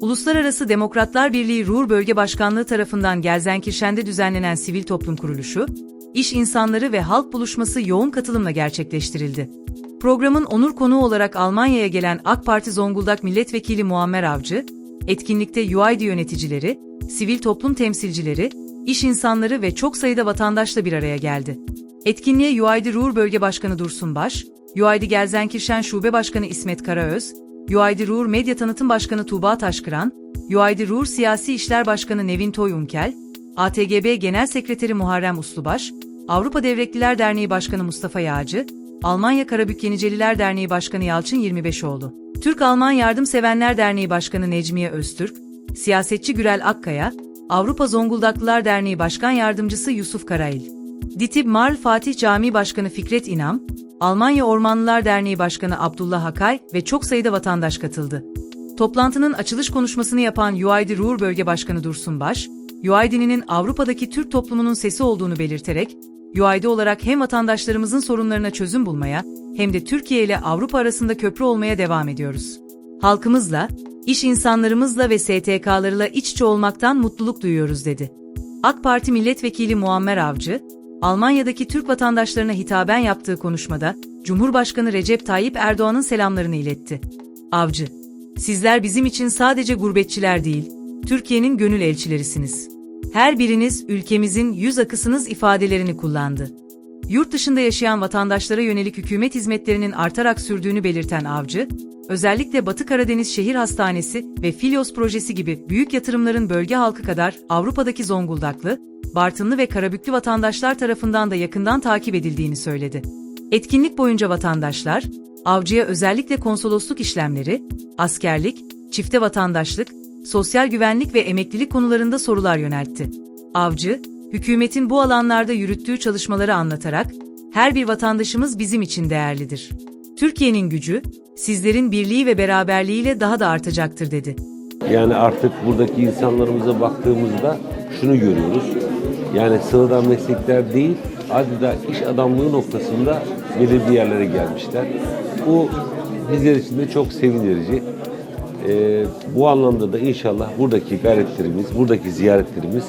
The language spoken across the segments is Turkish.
Uluslararası Demokratlar Birliği Ruhr Bölge Başkanlığı tarafından Gelsenkirchen'de düzenlenen sivil toplum kuruluşu, iş insanları ve halk buluşması yoğun katılımla gerçekleştirildi. Programın onur konuğu olarak Almanya'ya gelen AK Parti Zonguldak Milletvekili Muammer Avcı, etkinlikte UID yöneticileri, sivil toplum temsilcileri, iş insanları ve çok sayıda vatandaşla bir araya geldi. Etkinliğe UID Ruhr Bölge Başkanı Dursun Baş, UID Gelsenkirchen Şube Başkanı İsmet Karaöz, UID Ruhr Medya Tanıtım Başkanı Tuğba Taşkıran, UID Ruhr Siyasi İşler Başkanı Nevin Toy Unkel, ATGB Genel Sekreteri Muharrem Uslubaş, Avrupa Devletliler Derneği Başkanı Mustafa Yağcı, Almanya Karabük Yeniceliler Derneği Başkanı Yalçın 25oğlu, Türk-Alman Yardımsevenler Derneği Başkanı Necmiye Öztürk, siyasetçi Gürel Akkaya, Avrupa Zonguldaklılar Derneği Başkan Yardımcısı Yusuf Karail, Ditib Marl Fatih Camii Başkanı Fikret İnam, Almanya Ormanlılar Derneği Başkanı Abdullah Hakay ve çok sayıda vatandaş katıldı. Toplantının açılış konuşmasını yapan UID Ruhr Bölge Başkanı Dursun Baş, UID'nin Avrupa'daki Türk toplumunun sesi olduğunu belirterek, UID olarak hem vatandaşlarımızın sorunlarına çözüm bulmaya hem de Türkiye ile Avrupa arasında köprü olmaya devam ediyoruz. Halkımızla, iş insanlarımızla ve STK'larıyla iç içe olmaktan mutluluk duyuyoruz dedi. AK Parti Milletvekili Muammer Avcı, Almanya'daki Türk vatandaşlarına hitaben yaptığı konuşmada, Cumhurbaşkanı Recep Tayyip Erdoğan'ın selamlarını iletti. Avcı, sizler bizim için sadece gurbetçiler değil, Türkiye'nin gönül elçilerisiniz. Her biriniz ülkemizin yüz akısınız ifadelerini kullandı. Yurt dışında yaşayan vatandaşlara yönelik hükümet hizmetlerinin artarak sürdüğünü belirten Avcı, özellikle Batı Karadeniz Şehir Hastanesi ve Filyos projesi gibi büyük yatırımların bölge halkı kadar Avrupa'daki Zonguldaklı, Bartınlı ve Karabüklü vatandaşlar tarafından da yakından takip edildiğini söyledi. Etkinlik boyunca vatandaşlar, Avcı'ya özellikle konsolosluk işlemleri, askerlik, çifte vatandaşlık, sosyal güvenlik ve emeklilik konularında sorular yöneltti. Avcı, hükümetin bu alanlarda yürüttüğü çalışmaları anlatarak, her bir vatandaşımız bizim için değerlidir. Türkiye'nin gücü, sizlerin birliği ve beraberliğiyle daha da artacaktır dedi. Yani artık buradaki insanlarımıza baktığımızda şunu görüyoruz. Yani sıradan meslekler değil, adeta iş adamlığı noktasında belirli yerlere gelmişler. Bu bizler için de çok sevindirici. Ee, bu anlamda da inşallah buradaki gayretlerimiz, buradaki ziyaretlerimiz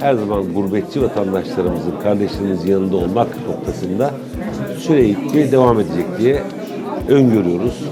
her zaman gurbetçi vatandaşlarımızın, kardeşlerimizin yanında olmak noktasında sürekli devam edecek diye öngörüyoruz.